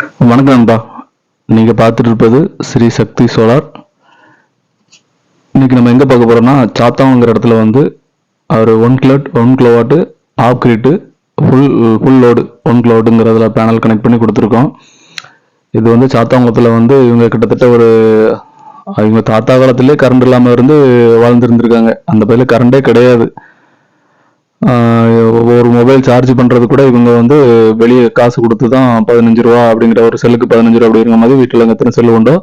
வணக்கம் நண்பா. நீங்கள் பார்த்துட்டு இருப்பது ஸ்ரீ சக்தி சோலார். இன்னைக்கு நம்ம எங்கே பார்க்க போகிறோம்னா சாத்தாங்கிற இடத்துல வந்து அவர் one kilo one kilowatt off grid full full load one கிலோவாட்டுங்கிறதுல panel connect பண்ணி கொடுத்துருக்கோம். இது வந்து சாத்தாங்குளத்தில் வந்து இவங்க கிட்டத்தட்ட ஒரு இவங்க தாத்தா காலத்திலே கரண்ட் இல்லாமல் இருந்து வாழ்ந்துருந்துருக்காங்க. அந்த பயில கரண்டே கிடையாது. ஒரு மொபைல் சார்ஜ் பண்ணுறது கூட இவங்க வந்து வெளியே காசு கொடுத்து தான் பதினஞ்சு ரூபா அப்படிங்கிற ஒரு செல்லுக்கு பதினஞ்சு ரூபா அப்படிங்கிற மாதிரி வீட்டில் எத்தனை செல்லு உண்டோ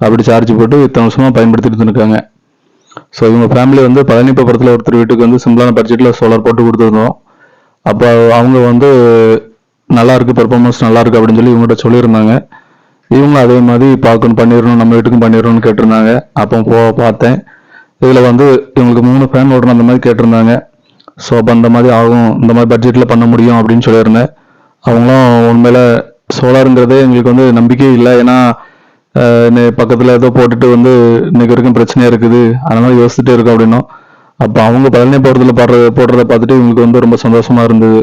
அப்படி சார்ஜ் போட்டு இத்தனை வருஷமாக பயன்படுத்திட்டு இருக்காங்க ஸோ இவங்க ஃபேமிலி வந்து பழனிப்பபுரத்தில் ஒருத்தர் வீட்டுக்கு வந்து சிம்பிளான பட்ஜெட்டில் சோலார் போட்டு கொடுத்துருந்தோம். அப்போ அவங்க வந்து நல்லா இருக்கு பெர்ஃபார்மன்ஸ் நல்லா இருக்கு அப்படின்னு சொல்லி இவங்ககிட்ட சொல்லியிருந்தாங்க. இவங்களும் அதே மாதிரி பார்க்கணும் பண்ணிடணும் நம்ம வீட்டுக்கும் பண்ணிடணும்னு கேட்டிருந்தாங்க. அப்போ போ பார்த்தேன். இதில் வந்து இவங்களுக்கு மூணு ஃபேன் ஓடணும் அந்த மாதிரி கேட்டிருந்தாங்க. ஸோ அப்போ அந்த மாதிரி ஆகும். இந்த மாதிரி பட்ஜெட்டில் பண்ண முடியும் அப்படின்னு சொல்லியிருந்தேன். அவங்களும் உண்மையில் சோலாருங்கிறதே எங்களுக்கு வந்து நம்பிக்கை இல்லை. ஏன்னா பக்கத்தில் ஏதோ போட்டுட்டு வந்து இன்னைக்கு வரைக்கும் பிரச்சனையாக இருக்குது. அதனால யோசிச்சுட்டே இருக்கோம் அப்படின்னும். அப்போ அவங்க பழனி போடுறதுல பாடுற போடுறத பார்த்துட்டு இவங்களுக்கு வந்து ரொம்ப சந்தோஷமாக இருந்தது.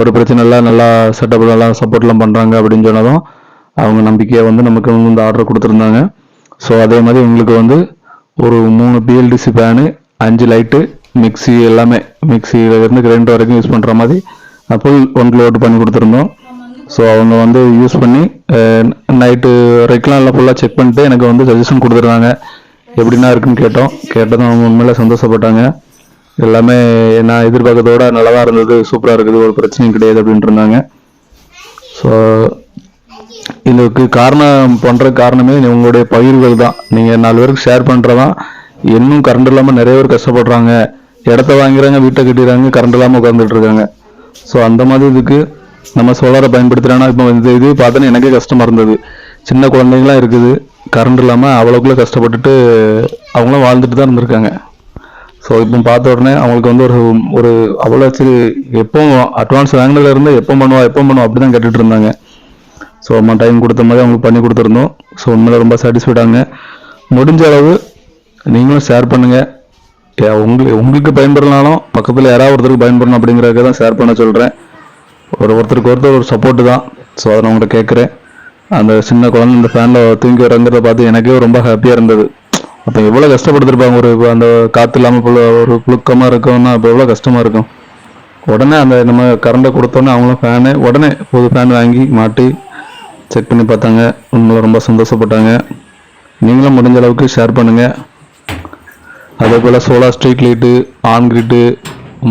ஒரு பிரச்சனை இல்லை நல்லா செட்டப் நல்லா சப்போர்ட்லாம் பண்ணுறாங்க அப்படின்னு சொன்னதும் அவங்க நம்பிக்கையை வந்து நமக்கு வந்து இந்த ஆர்டர் கொடுத்துருந்தாங்க. ஸோ அதே மாதிரி எங்களுக்கு வந்து ஒரு மூணு பிஎல்டிசி ஃபேனு அஞ்சு லைட்டு மிக்ஸி எல்லாமே மிக்ஸியில இருந்து கிரைண்டர் வரைக்கும் யூஸ் பண்ணுற மாதிரி அப்போ ஒன் லோட் பண்ணி கொடுத்துருந்தோம். ஸோ அவங்க வந்து யூஸ் பண்ணி நைட்டு வரைக்கும் எல்லாம் ஃபுல்லாக செக் பண்ணிட்டு எனக்கு வந்து சஜஷன் கொடுத்துருந்தாங்க. எப்படின்னா இருக்குன்னு கேட்டோம். கேட்டதும் அவங்க உண்மையில சந்தோஷப்பட்டாங்க. எல்லாமே நான் எதிர்பார்க்கறதோட நல்லா தான் இருந்தது சூப்பராக இருக்குது ஒரு பிரச்சனையும் கிடையாது அப்படின்ட்டு இருந்தாங்க. ஸோ இதுக்கு காரணம் பண்ணுற காரணமே உங்களுடைய பகிர்வுகள் தான். நீங்கள் நாலு பேருக்கு ஷேர் பண்ணுறதான் இன்னும் கரண்ட் இல்லாமல் நிறைய பேர் கஷ்டப்படுறாங்க. இடத்த வாங்குறாங்க வீட்டை கட்டிடுறாங்க கரண்ட் இல்லாமல் உட்காந்துட்டு இருக்காங்க. ஸோ அந்த மாதிரி இதுக்கு நம்ம சோலாரை பயன்படுத்துகிறேன்னா இப்போ இந்த இது பார்த்தோன்னா எனக்கே கஷ்டமாக இருந்தது. சின்ன குழந்தைங்களாம் இருக்குது. கரண்ட் இல்லாமல் அவ்வளோக்குள்ளே கஷ்டப்பட்டுட்டு அவங்களும் வாழ்ந்துட்டு தான் இருந்திருக்காங்க. ஸோ இப்போ பார்த்த உடனே அவங்களுக்கு வந்து ஒரு ஒரு அவ்வளோ சரி எப்போ அட்வான்ஸ் வாங்கினதுல இருந்தால் எப்போ பண்ணுவா எப்போ பண்ணுவோம் அப்படி தான் கேட்டுட்டு இருந்தாங்க. ஸோ அம்மா டைம் கொடுத்த மாதிரி அவங்களுக்கு பண்ணி கொடுத்துருந்தோம். ஸோ உண்மையில ரொம்ப சாட்டிஸ்ஃபைடாங்க முடிஞ்ச அளவு நீங்களும் ஷேர் பண்ணுங்கள் உங்களுக்கு உங்களுக்கு பயன்படலனாலும் பக்கத்தில் யாராவது ஒருத்தருக்கு பயன்படணும் அப்படிங்கிறதுக்கு தான் ஷேர் பண்ண சொல்கிறேன் ஒரு ஒருத்தருக்கு ஒருத்தர் ஒரு சப்போர்ட்டு தான். ஸோ அதை நான் உங்கள்கிட்ட கேட்குறேன். அந்த சின்ன குழந்தை இந்த ஃபேனில் தூங்கி வரங்கிறத பார்த்து எனக்கே ரொம்ப ஹாப்பியாக இருந்தது. அப்போ எவ்வளோ கஷ்டப்படுத்திருப்பாங்க ஒரு அந்த காற்று இல்லாமல் போல ஒரு புழுக்கமாக இருக்கும்னா அப்போ எவ்வளோ கஷ்டமாக இருக்கும். உடனே அந்த நம்ம கரண்டை கொடுத்தோன்னே அவங்களும் ஃபேனு உடனே புது ஃபேன் வாங்கி மாட்டி செக் பண்ணி பார்த்தாங்க. உங்களை ரொம்ப சந்தோஷப்பட்டாங்க. நீங்களும் முடிஞ்ச அளவுக்கு ஷேர் பண்ணுங்கள் அதே போல் solar street light on grid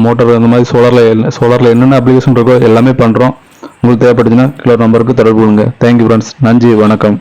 motor அந்த மாதிரி சோலாரில் சோலாரில் என்னென்ன அப்ளிகேஷன் இருக்கோ எல்லாமே பண்ணுறோம் உங்களுக்கு தேவைப்பட்டுச்சுன்னா கிலோ நம்பருக்கு தொடர்பு கொள்ளுங்க. தேங்க்யூ ஃப்ரெண்ட்ஸ் நன்றி வணக்கம்.